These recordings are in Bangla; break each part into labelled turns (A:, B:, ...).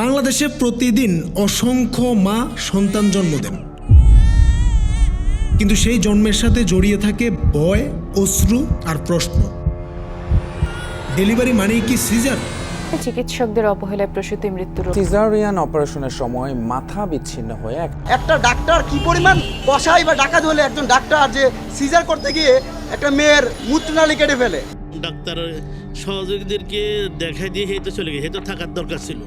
A: বাংলাদেশে প্রতিদিন অসংখ্য মা সন্তান জন্ম দেন। কিন্তু সেই জন্মের সাথে জড়িয়ে থাকে ভয় অশ্রু আর প্রশ্ন। ডেলিভারি মানেই কি সিজার?
B: চিকিৎসকদের অবহেলায় প্রসূতি মৃত্যুর
C: সিজারিয়ান অপারেশনের সময় মাথা বিচ্ছিন্ন হয়ে এক
D: একটা ডাক্তার কি পরিমাণ কষাই বা ডাকাত হলে একজন ডাক্তার যে সিজার করতে গিয়ে একটা মেয়ের মূত্রনালী কেটে ফেলে?
E: ডাক্তার সহযোগীদেরকে দেখাই দিয়ে হেঁটে চলে গেছে হেঁটে থাকার দরকার ছিল।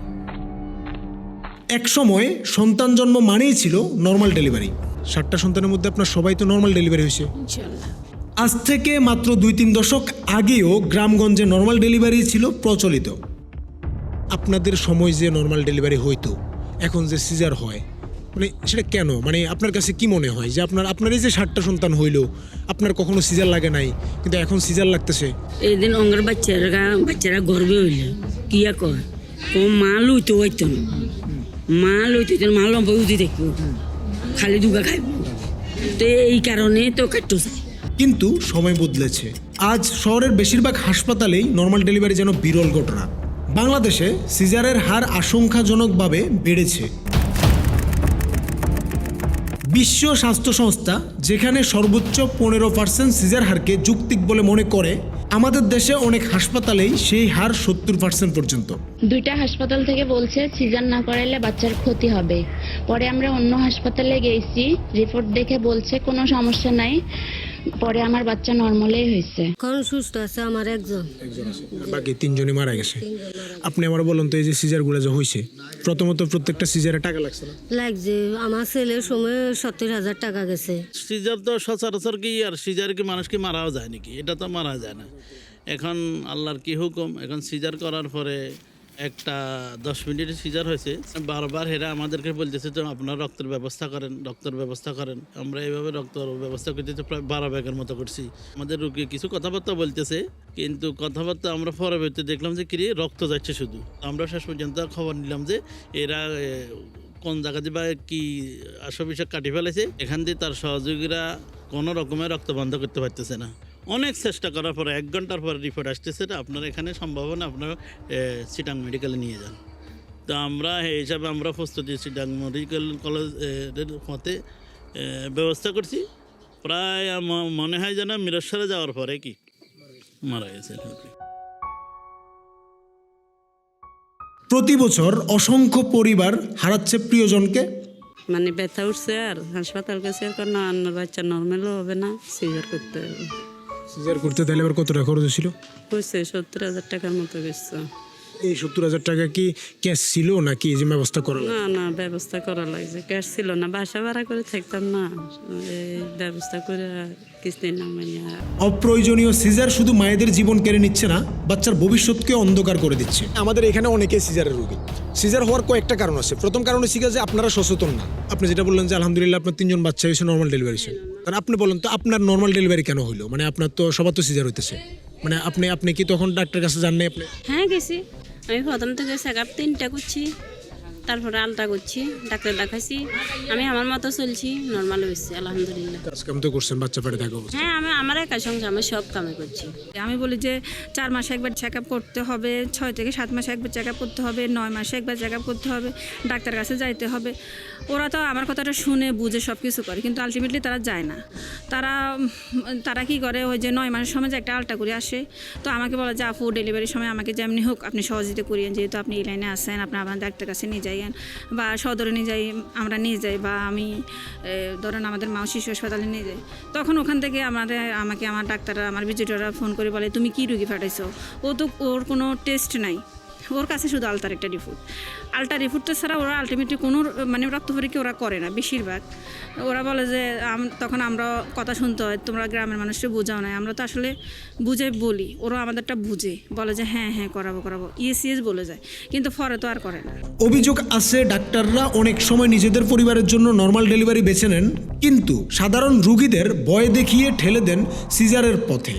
A: এক সময় সন্তান জন্ম মানেই ছিল নর্মাল ডেলিভারি ষাটটা সন্তানের মধ্যে আপনার সবাই তো নর্মাল ডেলিভারি হয়েছে। আজ থেকে মাত্র দুই তিন দশক আগেও গ্রামগঞ্জে নর্মাল ডেলিভারি ছিল প্রচলিত। আপনাদের সময় যে নর্মাল ডেলিভারি হইতো এখন যে সিজার হয় মানে সেটা কেন? মানে আপনার কাছে কি মনে হয় যে আপনার আপনার এই যে ষাটটা সন্তান হইল আপনার কখনো সিজার লাগে নাই কিন্তু এখন সিজার লাগতেছে?
F: এদিন অঙ্গের বাচ্চারা বাচ্চারা গর্বে হইলে। কি কয়? ও মা লইতে হইতো না। মা লইতে মা দেখব খালি দুগা খাইব তো এই কারণে তো কাটতো
A: কিন্তু সময় বদলেছে। আজ শহরের বেশিরভাগ হাসপাতালেই নর্মাল ডেলিভারি যেন বিরল ঘটনা। বাংলাদেশে সিজারের হার আশঙ্কাজনকভাবে বেড়েছে। বিশ্ব স্বাস্থ্য সংস্থা, যেখানে সর্বোচ্চ পনেরো পার্সেন্ট সিজার হারকে যুক্তিক বলে মনে করে আমাদের দেশে অনেক হাসপাতালেই সেই হার সত্তর পার্সেন্ট পর্যন্ত।
G: দুইটা হাসপাতাল থেকে বলছে সিজার না করাইলে বাচ্চার ক্ষতি হবে। পরে আমরা অন্য হাসপাতালে গেছি রিপোর্ট দেখে বলছে কোনো সমস্যা নাই। পরে আমার বাচ্চা নর্মালেই হয়েছে।
H: এখন সুস্থ আছে আমার একজন।
A: বাকি তিনজনই মারা গেছে। আপনি আমার বলুন তো এই যে সিজারগুলো যে হয়েছে প্রথমত প্রত্যেকটা সিজারে টাকা লাগছে না?
H: লাগছে আমার ছেলের সময় সত্তর হাজার টাকা গেছে।
E: সিজার তো সচরাচর কি আর সিজার কি মানুষ কি মারাও যায় নাকি? এটা তো মারা যায় না। এখন আল্লাহর কি হুকুম? এখন সিজার করার পরে একটা দশ মিনিটের সিজার হয়েছে। বারবার হেরা আমাদেরকে বলতেছে তো আপনার রক্তের ব্যবস্থা করেন, রক্তের ব্যবস্থা করেন। আমরা এইভাবে রক্তের ব্যবস্থা করতেছে প্রায় বারো ব্যাগের মতো করছি। আমাদের রুগী কিছু কথাবার্তা বলতেছে, কিন্তু কথাবার্তা আমরা পরবর্তী দেখলাম যে কি রক্ত যাচ্ছে শুধু। আমরা শেষ পর্যন্ত খবর নিলাম যে, এরা কোন জায়গা দিয়ে বা কি আসবিষয় কাটি ফেলেছে, এখান দিয়ে তার সহযোগীরা কোনো রকমের রক্ত বন্ধ করতে পারতেছে না। অনেক চেষ্টা করার পরে এক ঘণ্টার পরে রিপোর্ট আসতেছে না আপনার এখানে সম্ভাবনা আপনার সিটাং মেডিকেলে নিয়ে যান। তো আমরা এই হিসাবে আমরা প্রস্তুতি সিটাং মেডিকেল কলেজের মতে ব্যবস্থা করছি। প্রায় আমার মনে হয় যেন মিরস্বরে যাওয়ার পরে কি মারা গেছে
A: প্রতি বছর অসংখ্য পরিবার হারাচ্ছে প্রিয়জনকে।
F: মানে ব্যথা উঠছে আর হাসপাতাল গেছে আর কোনো অন্য বাচ্চা নর্মালও হবে না সিজার করতে হবে।
A: সিজার করতে তাহলে এবার কত টাকা খরচ ছিল
F: হয়েছে সত্তর হাজার টাকার মতো গেছে
A: এই সত্তর হাজার টাকা কি ক্যাশ ছিল নাকি এই যে ব্যবস্থা করা
F: না না ব্যবস্থা করা লাগছে। ক্যাশ ছিল না বাসা ভাড়া করে থাকতাম না। এই ব্যবস্থা করে কিস্তি নামাইয়া
A: অপ্রয়োজনীয় সিজার শুধু মায়েদের জীবন কেড়ে নিচ্ছে না বাচ্চার ভবিষ্যৎকে অন্ধকার করে দিচ্ছে। আমাদের এখানে অনেকে সিজারের রোগী। সিজার হওয়ার কয়েকটা কারণ আছে। প্রথম কারণ হচ্ছে যে আপনারা সচেতন না। আপনি যেটা বললেন যে আলহামদুলিল্লাহ আপনার তিনজন বাচ্চা হয়েছে নর্মাল ডেলিভারি তাহলে আপনি বলেন তো আপনার নর্মাল ডেলিভারি কেন হইল? মানে আপনার তো সবার তো সিজার হইতেছে। মানে আপনি আপনি কি তখন ডাক্তারের কাছে যান নাই আপনি?
F: হ্যাঁ গেছি। আমি প্রথম চেক আপ তিনটা করছি। তারপরে আলটা করছি ডাক্তার দেখাইছি আমি আমার মতো চলছি নর্মাল হয়েছি আলহামদুলিল্লাহ।
A: কাম তো করছেন বাচ্চা পেটে থাকা
F: হ্যাঁ আমি আমার একা সঙ্গে আমি সব কামে করছি।
I: আমি বলি যে চার মাসে একবার চেক আপ করতে হবে ছয় থেকে সাত মাসে একবার চেক আপ করতে হবে নয় মাসে একবার চেক আপ করতে হবে ডাক্তার কাছে যাইতে হবে। ওরা তো আমার কথাটা শুনে বুঝে সব কিছু করে কিন্তু আলটিমেটলি তারা যায় না। তারা তারা কি করে? ওই যে নয় মাসের সময় যে একটা আলটা করে আসে। তো আমাকে বলে যে আপু ডেলিভারির সময় আমাকে যেমনি হোক আপনি সহযোগিতা করিয়েন। যেহেতু আপনি এই লাইনে আসেন আপনি আমার ডাক্তার কাছে নিয়ে যাইয়েন বা সদরে নিয়ে যাই, আমরা নিয়ে যাই বা আমি ধরেন আমাদের মা শিশু হাসপাতালে নিয়ে যাই তখন ওখান থেকে আমাদের, আমাকে আমার ডাক্তাররা, আমার ভিজিটররা ফোন করে বলে, তুমি কি রুগী পাঠাইছো? ও তো, ওর কোনো টেস্ট নাই। ওর কাছে শুধু আলতার একটা রিপোর্ট। আলটা রিপোর্টটা ছাড়া ওরা আলটিমেটলি কোনো মানে রক্ত পরীক্ষা ওরা করে না, বেশিরভাগ। ওরা বলে যে তখন আমরা কথা শুনতে হয়, তোমরা গ্রামের মানুষকে বোঝাও না আমরা তো আসলে বুঝে বলি, ওরা আমাদেরটা বুঝে। বলে যে হ্যাঁ হ্যাঁ করাবো করাবো। ইয়েস ইয়েস বলে যায়। কিন্তু ফরে তো আর করে না।
A: অভিযোগ আছে ডাক্তাররা অনেক সময় নিজেদের পরিবারের জন্য নর্মাল ডেলিভারি বেছে নেন, কিন্তু সাধারণ রুগীদের ভয় দেখিয়ে ঠেলে দেন সিজারের পথে।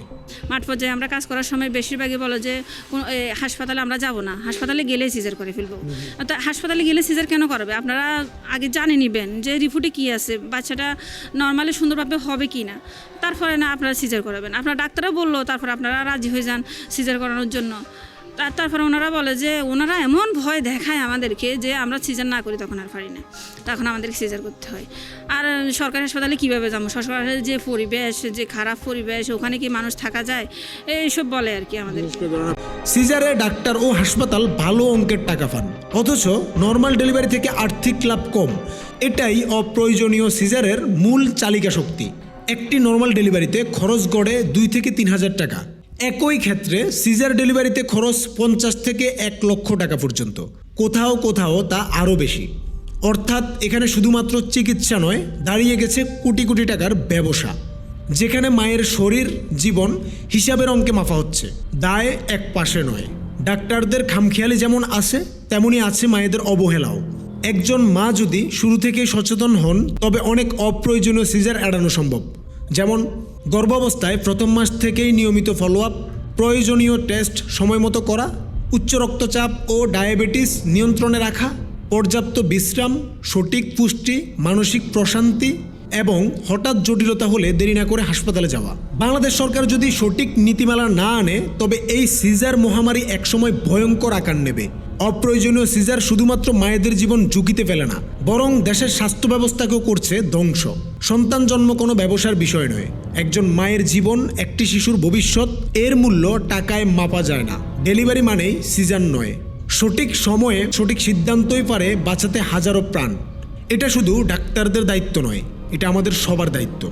I: মাঠ পর্যায়ে আমরা কাজ করার সময় বেশিরভাগই বলো যে হাসপাতালে আমরা যাব না। হাসপাতালে গেলে সিজার করে ফেলব। তো হাসপাতালে গেলে সিজার কেন করবে? আপনারা আগে জানে নিবেন যে রিপোর্টে কি আছে বাচ্চাটা নর্মালি সুন্দরভাবে হবে কি না। তারপরে না আপনারা সিজার করাবেন। আপনার ডাক্তারও বলল তারপর আপনারা রাজি হয়ে যান সিজার করানোর জন্য। তারপরে ওনারা বলে যে, ওনারা এমন ভয় দেখায় আমাদেরকে যে আমরা সিজার না করি তখন আর পারি না। তখন আমাদেরকে সিজার করতে হয়। আর সরকারি হাসপাতালে কীভাবে যাব? সরকারি যে পরিবেশ, যে খারাপ পরিবেশ, ওখানে কি মানুষ থাকা যায়? এইসব বলে আর কি আমাদের।
A: সিজারে ডাক্তার ও হাসপাতাল ভালো অঙ্কের টাকা পান। অথচ নর্মাল ডেলিভারি থেকে আর্থিক লাভ কম। এটাই অপ্রয়োজনীয় সিজারের মূল চালিকা শক্তি একটি নর্মাল ডেলিভারিতে খরচ গড়ে দুই থেকে তিন হাজার টাকা। একই ক্ষেত্রে সিজার ডেলিভারিতে খরচ পঞ্চাশ থেকে এক লক্ষ টাকা পর্যন্ত। কোথাও কোথাও তা আরও বেশি। অর্থাৎ এখানে শুধুমাত্র চিকিৎসা নয়, দাঁড়িয়ে গেছে কোটি কোটি টাকার ব্যবসা, যেখানে মায়ের শরীর, জীবন হিসাবের অঙ্কে মাফা হচ্ছে। দায় এক পাশে নয়। ডাক্তারদের খামখেয়ালি যেমন আছে, তেমনি আছে মায়েদের অবহেলাও। একজন মা যদি শুরু থেকেই সচেতন হন, তবে অনেক অপ্রয়োজনীয় সিজার এড়ানো সম্ভব। যেমন গর্ভাবস্থায় প্রথম মাস থেকেই নিয়মিত ফলো আপ প্রয়োজনীয় টেস্ট সময় মতো করা, উচ্চ রক্তচাপ ও ডায়াবেটিস নিয়ন্ত্রণে রাখা, পর্যাপ্ত বিশ্রাম, সঠিক পুষ্টি, মানসিক প্রশান্তি এবং হঠাৎ জটিলতা হলে দেরি না করে হাসপাতালে যাওয়া। বাংলাদেশ সরকার যদি সঠিক নীতিমালা না আনে, তবে এই সিজার মহামারী একসময় ভয়ঙ্কর আকার নেবে। অপ্রয়োজনীয় সিজার শুধুমাত্র মায়েদের জীবন ঝুঁকিতে ফেলে না, বরং দেশের স্বাস্থ্য ব্যবস্থাকেও করছে ধ্বংস। সন্তান জন্ম কোনো ব্যবসার বিষয় নয়। একজন মায়ের জীবন, একটি শিশুর ভবিষ্যৎ, এর মূল্য টাকায় মাপা যায় না। ডেলিভারি মানেই সিজার নয়। সঠিক সময়ে সঠিক সিদ্ধান্তই পারে বাঁচাতে হাজারো প্রাণ। এটা শুধু ডাক্তারদের দায়িত্ব নয়, এটা আমাদের সবার দায়িত্ব।